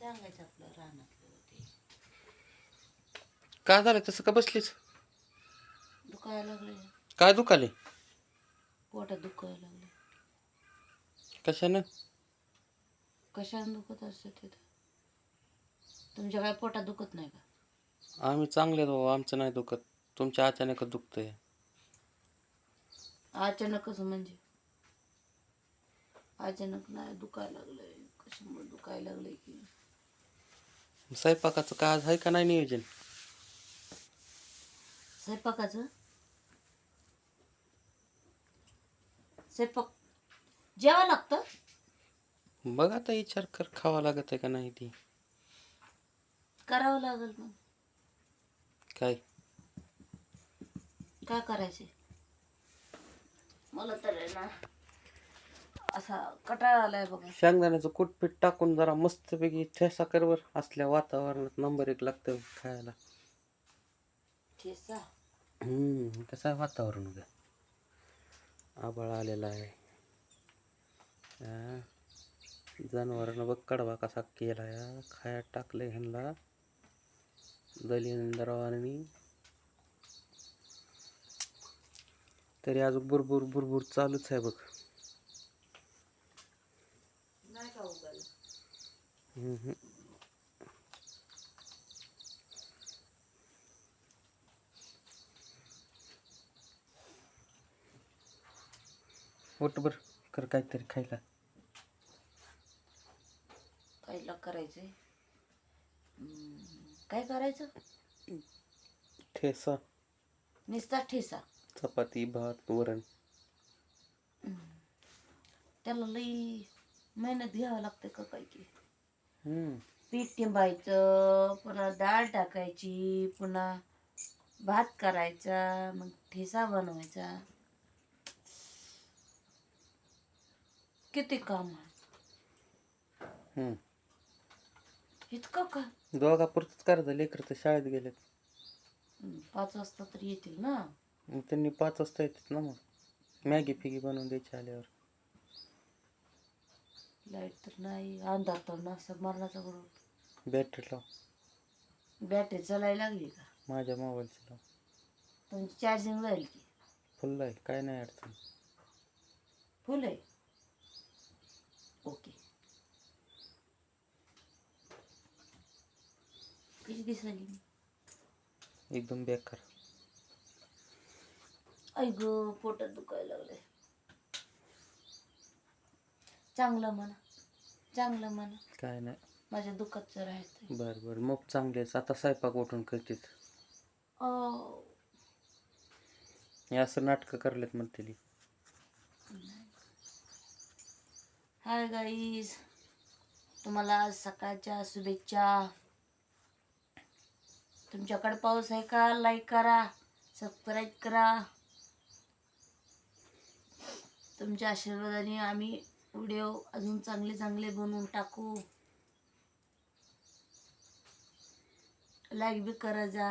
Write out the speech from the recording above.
सांगायचं आपलं रानातलं ते. काय झालं तसं का बसलीच दुखायला लागले काय दुखाले? पोटात दुखायला लागले कशानं? कशाने दुखत असते तिथं तुमच्या काय पोटात दुखत नाही का? आम्ही चांगले हो आमचं नाही दुखत. तुमच्या अचानक दुखतंय. अचानकच म्हणजे? अचानक नाही दुखायला लागलंय. कशामुळे दुखायला लागलंय की? स्वयंपाकाचं काय आज आहे का नाही नियोजन? स्वयंपाकाचं? स्वयंपाक जेवा लागतं? बघ आता विचार कर खावा लागत आहे का नाही ती. करावं लागेल मग. काय? काय करायचे मला तर आहे ना असा कटाळा आलाय बघा. शेंगदाण्याचं कुटपीट टाकून जरा मस्तपैकी ठेसा करवर असल्या वातावरणात नंबर एक लागतं खायला. ठेसा. हम्म कसं आहे वातावरण उद्या? आबाळ आलेला आहे. जनावरांना बघ कडवा कसा केला या खाया टाकले ह्यांना. दलिंदरावानी तरी अजून बुरबुर बुरबुर चालूच आहे बघ नाही का उगाल हम्म. उठ बर कर काहीतरी खायला. काहीला करायचंय. काय करायचं? ठेसा. नुसता ठेसा. चपाती भात वरण. त्याला लई मेहनत घ्यावं लागते का काय की? पीठ टिंबायचं पुन्हा डाळ टाकायची पुन्हा भात करायचा मग ठेसा बनवायचा. किती काम आहे. हम्म. इतकं का? दोघापुरतच करायचं लेकर तर शाळेत गेलेत. पाच वाजता तर येतील ना. त्यांनी पाच वाजता येतात ना मग. मॅगी फिगी बनवून द्यायची आल्यावर. लाइट तर नाही अंधार तर नसतं मरणाचा बरोबर. बॅटरी लाव. बॅटरी चालायला लागली का? माझ्या मोबाईलची लाव. तुमची चार्जिंग जाईल की. फुल आहे काय नाही अडचण. फुल आहे? ओके कशी दिसायली मी एकदम बेकार. ऐ ग पोटात दुखायला लागलंय. चांगलं म्हणा. चांगलं म्हणा. काय नाही. माझ्या दुखाचं राहायचं बर बर. मग चांगलेच आता स्वयंपाक उठून करतात. हे असं नाटकं करलेत म्हणते ती. हाय गाईज तुम्हाला आज सकाळच्या शुभेच्छा. तुमच्याकडे पाऊस आहे का? लाईक करा. सबस्क्राईब करा. तुमच्या आशीर्वादाने आम्ही व्हिडिओ अजून चांगले चांगले बनवून टाकू. लाईक बी करा जा.